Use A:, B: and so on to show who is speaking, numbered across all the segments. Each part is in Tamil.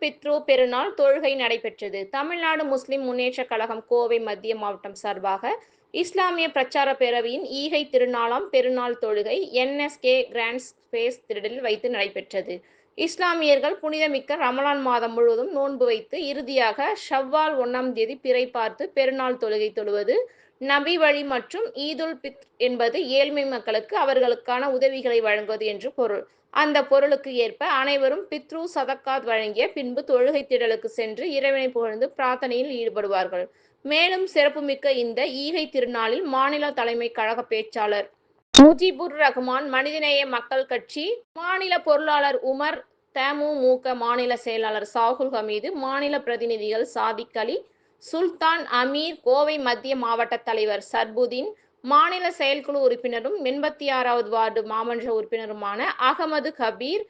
A: பித்ரு பெருநாள் தொழுகை நடைபெற்றது. தமிழ்நாடு முஸ்லிம் முன்னேற்ற கழகம் கோவை மத்திய மாவட்டம் சார்பாக இஸ்லாமிய பிரச்சார பேரவையின் ஈகை திருநாளாம் பெருநாள் தொழுகை என்எஸ்கே கிராண்ட் ஸ்பேஸ் திடலில் வைத்து நடைபெற்றது. இஸ்லாமியர்கள் புனிதமிக்க ரமலான் மாதம் முழுவதும் நோன்பு வைத்து இறுதியாக ஷவ்வால் ஒன்றாம் தேதி பிறை பார்த்து பெருநாள் தொழுகை தொழுவது நபி வழி மற்றும் ஈதுல் பித் என்பது ஏழ்மை மக்களுக்கு அவர்களுக்கான உதவிகளை வழங்குவது என்று பொருள். அந்த பொருளுக்கு ஏற்ப அனைவரும் பித்ரு சதக்காத் வழங்கிய பின்பு தொழுகை திடலுக்கு சென்று இறைவனை புகழ்ந்து பிரார்த்தனையில் ஈடுபடுவார்கள். மேலும் சிறப்புமிக்க இந்த ஈகை திருநாளில் மாநில தலைமை கழக பேச்சாளர் முஜிபுர் ரஹ்மான் மனிதநேய மக்கள் கட்சி மாநில பொருளாளர் உமர் தமுமுக மாநில செயலாளர் சாகுல் ஹமீது மாநில பிரதிநிதிகள் சாதிக் அலி சுல்தான் அமீர் கோவை மத்திய மாவட்ட தலைவர் சர்புதீன் மாநில செயற்குழு உறுப்பினரும் எண்பத்தி ஆறாவது வார்டு மாமன்ற உறுப்பினருமான அகமது கபீர்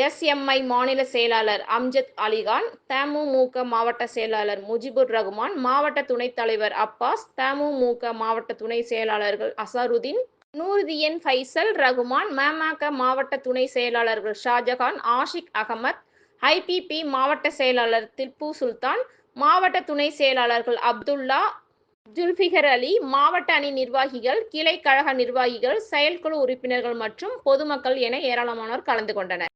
A: எஸ்எம்ஐ மாநில செயலாளர் அம்ஜத் அலிகான் தமுமுக மாவட்ட செயலாளர் முஜிபுர் ரகுமான் மாவட்ட துணைத் தலைவர் அப்பாஸ் தமுமுக மாவட்ட துணை செயலாளர்கள் அசருதீன் நூர்தியன் ஃபைசல் ரகுமான் மமக மாவட்ட துணை செயலாளர்கள் ஷாஜகான் ஆஷிக் அகமத் ஐபிபி மாவட்ட செயலாளர் திப்பு சுல்தான் மாவட்ட துணை செயலாளர்கள் அப்துல்லா ஜுல்பிகர் அலி மாவட்ட அணி நிர்வாகிகள் கிளை கழக நிர்வாகிகள் செயற்குழு உறுப்பினர்கள் மற்றும் பொதுமக்கள் என ஏராளமானோர் கலந்து கொண்டனர்.